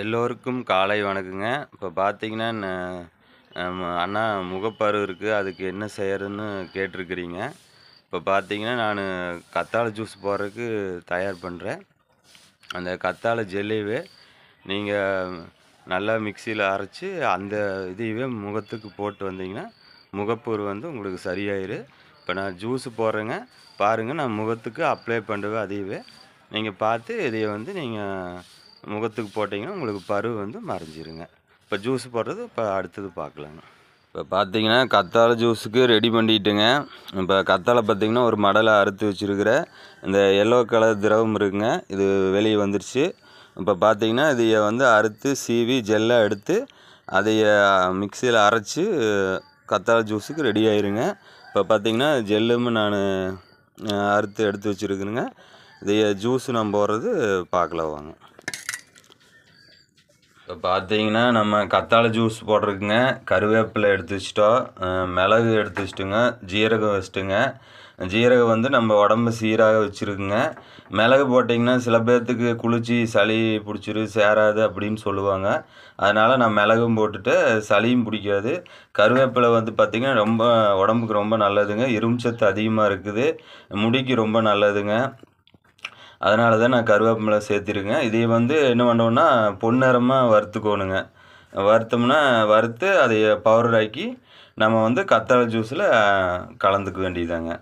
எல்லோருக்கும் காலை வணக்கங்க. இப்போ பார்த்தீங்கன்னா அண்ணா முகப்பரு இருக்குது அதுக்கு என்ன செய்யறதுன்னு கேட்டிருக்கிறீங்க. இப்போ பார்த்தீங்கன்னா நான் கத்தாழை ஜூஸ் போடுறதுக்கு தயார் பண்ணுறேன் அந்த கத்தாழை ஜெல்லையவே நீங்கள் நல்லா மிக்சியில் அரைச்சி அந்த இதையவே முகத்துக்கு போட்டு வந்தீங்கன்னா முகப்பரு வந்து உங்களுக்கு சரியாயிரு. இப்போ நான் ஜூஸு போடுறேங்க. பாருங்கள் நான் முகத்துக்கு அப்ளை பண்ணுவேன் அதையவே. நீங்கள் பார்த்து இதையை வந்து நீங்கள் முகத்துக்கு போட்டிங்கன்னா உங்களுக்கு பரு வந்து மறைஞ்சிருங்க. இப்போ ஜூஸ் போடுறது இப்போ அடுத்தது பார்க்கலாங்க இப்போ பார்த்தீங்கன்னா கத்தாழை ஜூஸுக்கு ரெடி பண்ணிட்டுங்க. இப்போ கத்தாழை பார்த்தீங்கன்னா ஒரு மடலை அறுத்து வச்சுருக்கிற இந்த எல்லோ கலர் திரவம் இருக்குங்க. இது வெளியே வந்துருச்சு. இப்போ பார்த்தீங்கன்னா இதைய வந்து அறுத்து சீவி ஜெல்லாக எடுத்து அதைய மிக்சியில் அரைச்சி கத்தாழை ஜூஸுக்கு ரெடி ஆயிருங்க. இப்போ பார்த்தீங்கன்னா ஜெல்லும் நான் அறுத்து எடுத்து வச்சுருக்குறேங்க. இதைய ஜூஸ் நம்ம போடுறது பார்க்கலாம் வாங்க. இப்போ பார்த்தீங்கன்னா நம்ம கத்தாழை ஜூஸ் போட்டிருக்குங்க. கருவேப்பிலை எடுத்து வச்சிட்டோம். மிளகு எடுத்து வச்சிட்டுங்க. ஜீரகம் வச்சுட்டுங்க. ஜீரகம் வந்து நம்ம உடம்பு சீராக வச்சுருக்குங்க. மிளகு போட்டிங்கன்னா சில பேர்த்துக்கு குளிச்சு சளி பிடிச்சிரு சேராது அப்படின்னு சொல்லுவாங்க. அதனால் நான் மிளகும் போட்டுட்டு சளியும் பிடிக்காது. கருவேப்பிலை வந்து பார்த்திங்கன்னா ரொம்ப உடம்புக்கு ரொம்ப நல்லதுங்க. இரும்பு சத்து அதிகமாக இருக்குது. முடிக்கு ரொம்ப நல்லதுங்க. அதனால தான் நான் கருவேப்பிலை சேர்த்துருக்கேன். இதை வந்து என்ன பண்ணோன்னா பொன்னிறமாக வறுத்துக்கோணுங்க. வறுத்தோம்னா வறுத்து அதை பவுடர் ஆக்கி நம்ம வந்து கத்தாழை ஜூஸில் கலந்துக்க வேண்டியதாங்க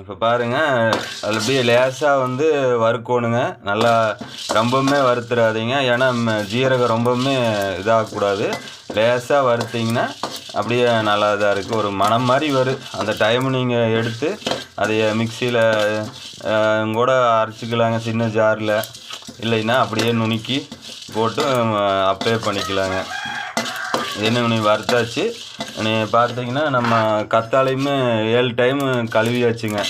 இப்போ பாருங்கள் அதில் அப்படியே லேசாக வந்து வறுக்கணுங்க. நல்லா ரொம்பவுமே வறுத்துறாதீங்க. ஏன்னா ஜீரகம் ரொம்பவுமே இதாகக்கூடாது. லேசாக வறுத்திங்கன்னா அப்படியே நல்லா இதாக இருக்குது ஒரு மணம் மாதிரி வரும் அந்த டைம் நீங்கள் எடுத்து அதை மிக்சியில் கூட அரைச்சிக்கலாங்க சின்ன ஜாரில் இல்லைன்னா அப்படியே நுணுக்கி போட்டு அப்ளை பண்ணிக்கலாங்க. என்ன நீ வறுத்தாச்சு? நீ பார்த்தீங்கன்னா நம்ம கத்தாழையுமே ஏழு டைம் கழுவியாச்சுங்க.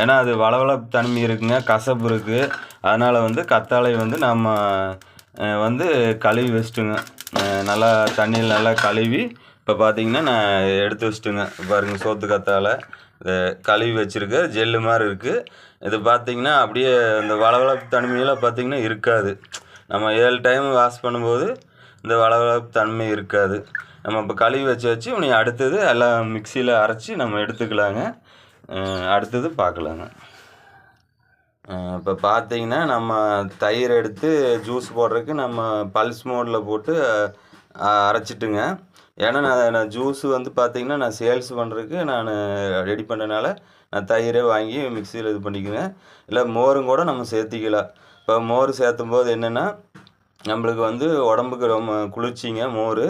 ஏன்னா அது வளவளப்பு தன்மை இருக்குங்க கசப்பு இருக்குது அதனால் வந்து கத்தாழை வந்து நம்ம வந்து கழுவி வச்சுட்டுங்க. நல்லா தண்ணியில் நல்லா கழுவி இப்போ பார்த்தீங்கன்னா நான் எடுத்து வச்சுட்டுங்க. பாருங்கள் சோத்து கத்தால். இதை கழுவி வச்சுருக்க ஜெல்லு மாதிரி இருக்குது இது பார்த்தீங்கன்னா அப்படியே இந்த வளவளப்பு தன்மையெல்லாம் பார்த்தீங்கன்னா இருக்காது. நம்ம ஏழு டைம் வாஷ் பண்ணும்போது இந்த வளவளப்பு தன்மை இருக்காது. நம்ம இப்போ கழுவி வச்சு வச்சு உனி அடுத்தது எல்லாம் மிக்சியில் அரைச்சி நம்ம எடுத்துக்கலாங்க. அடுத்தது பார்க்கலாங்க இப்போ பார்த்தீங்கன்னா நம்ம தயிர் எடுத்து ஜூஸ் போடுறதுக்கு நம்ம பல்ஸ் மோடில் போட்டு அரைச்சிட்டுங்க. ஏன்னா நான் நான் ஜூஸு வந்து பார்த்தீங்கன்னா நான் சேல்ஸ் பண்ணுறதுக்கு நான் ரெடி பண்ணனால நான் தயிரே வாங்கி மிக்சியில் இது பண்ணிக்குவேன். இல்லை மோரும் கூட நம்ம சேர்த்திக்கலாம். இப்போ மோர் சேர்த்தும் போது என்னென்னா நம்மளுக்கு வந்து உடம்புக்கு ரொம்ப குளிர்ச்சிங்க மோர்.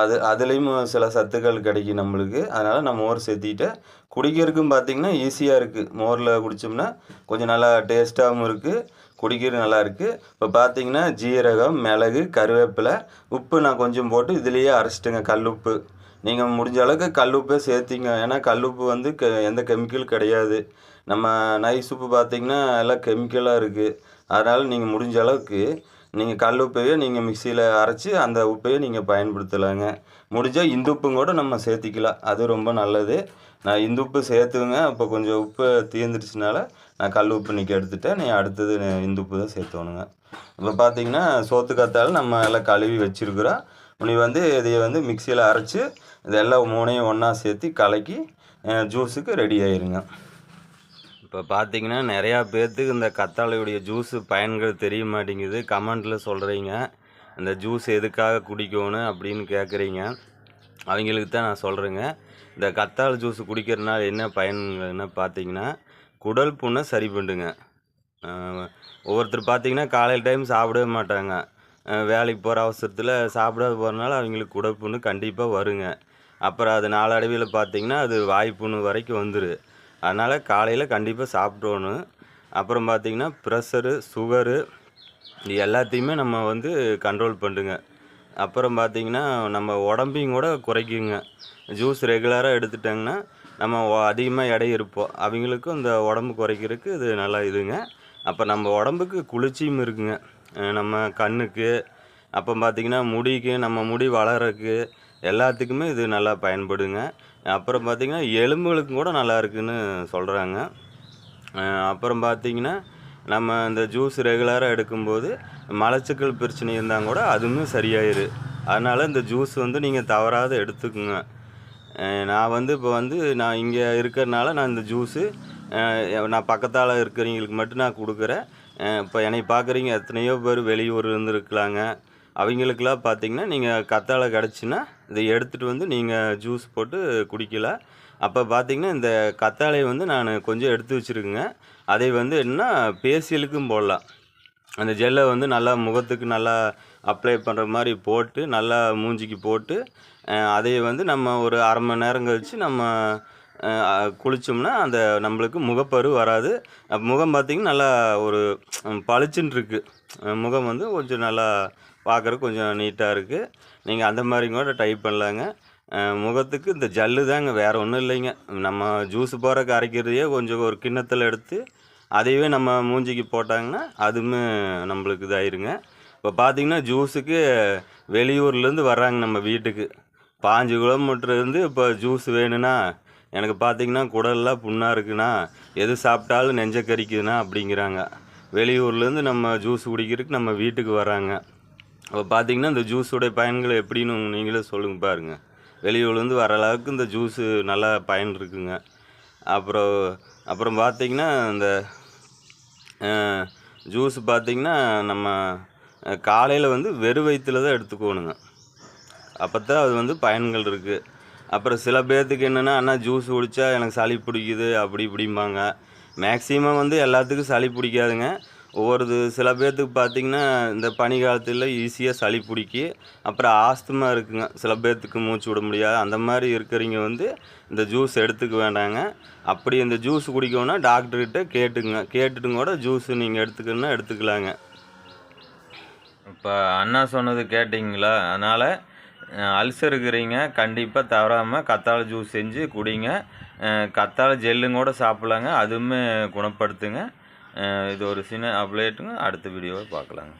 அது அதுலேயும் சில சத்துக்கள் கிடைக்கும் நம்மளுக்கு. அதனால் நான் மோர் சேர்த்திட்டு குடிக்கிறதுக்கும் பார்த்திங்கன்னா ஈஸியாக இருக்குது மோரில் குடித்தோம்னா கொஞ்சம் நல்லா டேஸ்ட்டாகவும் இருக்குது குடிக்கிறது நல்லா இருக்குது இப்போ பார்த்தீங்கன்னா ஜீரகம் மிளகு கருவேப்பிலை உப்பு நான் கொஞ்சம் போட்டு இதுலேயே அரைச்சிட்டுங்க கல் உப்பு. நீங்கள் முடிஞ்ச அளவுக்கு கல் உப்பே சேர்த்திங்க. ஏன்னா கல் உப்பு வந்து க எந்த கெமிக்கல் கிடையாது. நம்ம நைஸ் உப்பு பார்த்தீங்கன்னா எல்லாம் கெமிக்கலாக இருக்குது அதனால் நீங்கள் முடிஞ்ச அளவுக்கு நீங்கள் கல் உப்பையே நீங்கள் மிக்சியில் அரைச்சி அந்த உப்பையே நீங்கள் பயன்படுத்தலாங்க. முடிஞ்சால் இந்துப்பும் கூட நம்ம சேர்த்திக்கலாம். அது ரொம்ப நல்லது. நான் இந்துப்பு சேர்த்துங்க இப்போ கொஞ்சம் உப்பு தீர்ந்துருச்சுனால நான் கல் உப்பு இன்றைக்கி எடுத்துட்டேன். நீ அடுத்தது இந்துப்பு உப்பு தான் சேர்த்தோணுங்க. இப்போ பார்த்தீங்கன்னா சோத்து காத்தால் நம்ம எல்லாம் கழுவி வச்சுருக்குறோம். நீ வந்து இதை வந்து மிக்சியில் அரைச்சி இதெல்லாம் மூணையும் ஒன்றா சேர்த்து கலக்கி ஜூஸுக்கு ரெடி ஆயிருங்க. இப்போ பார்த்தீங்கன்னா நிறையா பேர்த்துக்கு இந்த கத்தாழையுடைய ஜூஸு பயன்கள் தெரிய மாட்டேங்குது. கமெண்ட்டில் சொல்கிறீங்க இந்த ஜூஸ் எதுக்காக குடிக்கணும் அப்படின்னு கேட்குறீங்க அவங்களுக்கு தான் நான் சொல்கிறேங்க இந்த கத்தாழை ஜூஸ் குடிக்கிறதுனால என்ன பயன்கள்னு பார்த்தீங்கன்னா குடல் புண்ணை சரி பண்ணுங்க. ஒவ்வொருத்தர் பார்த்தீங்கன்னா காலையில் டைம் சாப்பிடவே மாட்டாங்க. வேலைக்கு போகிற அவசரத்தில் சாப்பிடாத போகிறனால அவங்களுக்கு குடல் புண்ணு கண்டிப்பாக வருங்க. அப்புறம் அது நாளடைவில் பார்த்தீங்கன்னா அது வாய்ப்புண்ணு வரைக்கும் வந்துடும் அதனால் காலையில் கண்டிப்பாக சாப்பிட்டோணும் அப்புறம் பார்த்திங்கன்னா ப்ரெஷரு சுகரு இது எல்லாத்தையுமே நம்ம வந்து கண்ட்ரோல் பண்ணுங்க. அப்புறம் பார்த்திங்கன்னா நம்ம உடம்பையும் கூட குறைக்குங்க. ஜூஸ் ரெகுலராக எடுத்துட்டாங்கன்னா நம்ம அதிகமாக எடை இருப்போம். அவங்களுக்கும் இந்த உடம்பு குறைக்கிறதுக்கு இது நல்லா இதுங்க. அப்போ நம்ம உடம்புக்கு குளிர்ச்சியும் இருக்குங்க. நம்ம கண்ணுக்கு அப்போ பார்த்தீங்கன்னா முடிக்கு நம்ம முடி வளர்றதுக்கு எல்லாத்துக்குமே இது நல்லா பயன்படுங்க அப்புறம் பார்த்திங்கன்னா எலும்புகளுக்கும் கூட நல்லா இருக்குதுன்னு சொல்கிறாங்க அப்புறம் பார்த்திங்கன்னா நம்ம இந்த ஜூஸ் ரெகுலராக எடுக்கும்போது மலச்சிக்கல் பிரச்சனை இருந்தால் கூட அதுவுமே சரியாயிரு. அதனால் இந்த ஜூஸ் வந்து நீங்கள் தவறாத எடுத்துக்குங்க. நான் வந்து இப்போ வந்து நான் இங்கே இருக்கிறனால நான் இந்த ஜூஸு நான் பக்கத்தால் இருக்கிறவங்களுக்கு மட்டும் நான் கொடுக்குறேன். இப்போ என்னை பார்க்குறீங்க எத்தனையோ பேர் வெளியூர் இருந்துருக்கலாங்க. அவங்களுக்கெல்லாம் பார்த்தீங்கன்னா நீங்கள் கத்தாழை கிடச்சின்னா இதை எடுத்துகிட்டு வந்து நீங்கள் ஜூஸ் போட்டு குடிக்கலாம் அப்போ பார்த்தீங்கன்னா இந்த கத்தாழை வந்து நான் கொஞ்சம் எடுத்து வச்சுருக்குங்க. அதை வந்து என்ன பேசியலுக்கும் போடலாம். அந்த ஜெல்லை வந்து நல்லா முகத்துக்கு நல்லா அப்ளை பண்ணுற மாதிரி போட்டு நல்லா மூஞ்சிக்கு போட்டு அதை வந்து நம்ம ஒரு அரை மணி நேரம் கழித்து நம்ம குளித்தோம்னா அந்த நம்மளுக்கு முகப்பரு வராது. முகம் பார்த்திங்கன்னா நல்லா ஒரு பளிச்சுன்னு இருக்குது முகம் வந்து கொஞ்சம் நல்லா பார்க்குறக்கு கொஞ்சம் நீட்டாக இருக்குது நீங்கள் அந்த மாதிரி கூட டைப் பண்ணலாங்க. முகத்துக்கு இந்த ஜல்லு தாங்க வேறு ஒன்றும் இல்லைங்க. நம்ம ஜூஸ் போகிறக்கு அரைக்கிறதையே கொஞ்சம் ஒரு கிண்ணத்தில் எடுத்து அதையவே நம்ம மூஞ்சிக்கு போட்டாங்கன்னா அதுவுமே நம்மளுக்கு இதாயிருங்க. இப்போ பார்த்தீங்கன்னா ஜூஸுக்கு வெளியூர்லேருந்து வர்றாங்க நம்ம வீட்டுக்கு. பாஞ்சு கிலோமீட்டர்லேருந்து இப்போ ஜூஸ் வேணும்னா எனக்கு பார்த்தீங்கன்னா குடல்லாம் புண்ணாக இருக்குண்ணா எது சாப்பிட்டாலும் நெஞ்ச கறிக்குதுண்ணா அப்படிங்கிறாங்க. வெளியூர்லேருந்து நம்ம ஜூஸ் குடிக்கிறதுக்கு நம்ம வீட்டுக்கு வராங்க அப்போ பார்த்தீங்கன்னா இந்த ஜூஸோடைய பயன்கள் எப்படின்னு நீங்களே சொல்லுங்க பாருங்கள் வெளியூர்லேருந்து வர அளவுக்கு இந்த ஜூஸு நல்லா பயன் இருக்குங்க அப்புறம் அப்புறம் பார்த்தீங்கன்னா இந்த ஜூஸ் பார்த்திங்கன்னா நம்ம காலையில் வந்து வெறும் வயிற்றுல தான் எடுத்துக்கோணுங்க. அப்போ தான் அது வந்து பயன்கள் இருக்குது அப்புறம் சில பேர்த்துக்கு என்னென்னா அண்ணா ஜூஸ் குடித்தா எனக்கு சளி பிடிக்குது அப்படி இப்படிம்பாங்க. மேக்ஸிமம் வந்து எல்லாத்துக்கும் சளி பிடிக்காதுங்க. ஒவ்வொரு இது சில பேர்த்துக்கு பார்த்தீங்கன்னா இந்த பனி காலத்தில் ஈஸியாக சளி பிடிக்கி அப்புறம் ஆஸ்துமா இருக்குங்க. சில பேர்த்துக்கு மூச்சு விட முடியாது. அந்த மாதிரி இருக்கிறவங்க வந்து இந்த ஜூஸ் எடுத்துக்க வேண்டாங்க. அப்படி இந்த ஜூஸ் குடிக்கணும்னா டாக்டர்கிட்ட கேட்டுங்க. கேட்டுட்டு கூட ஜூஸ் நீங்கள் எடுத்துக்கணுன்னா எடுத்துக்கலாங்க. இப்போ அண்ணா சொன்னது கேட்டிங்களா? அதனால் அல்சர் இருக்கிறீங்க. கண்டிப்பாக தவறாமல் கத்தாழை ஜூஸ் செஞ்சு குடிங்க. கத்தாழை ஜெல்லுங்கூட சாப்பிட்லாங்க. அதுவுமே குணப்படுத்துங்க. இது ஒரு சின்ன அப்டேட்டுங்க அடுத்த வீடியோவை பார்க்கலாங்க.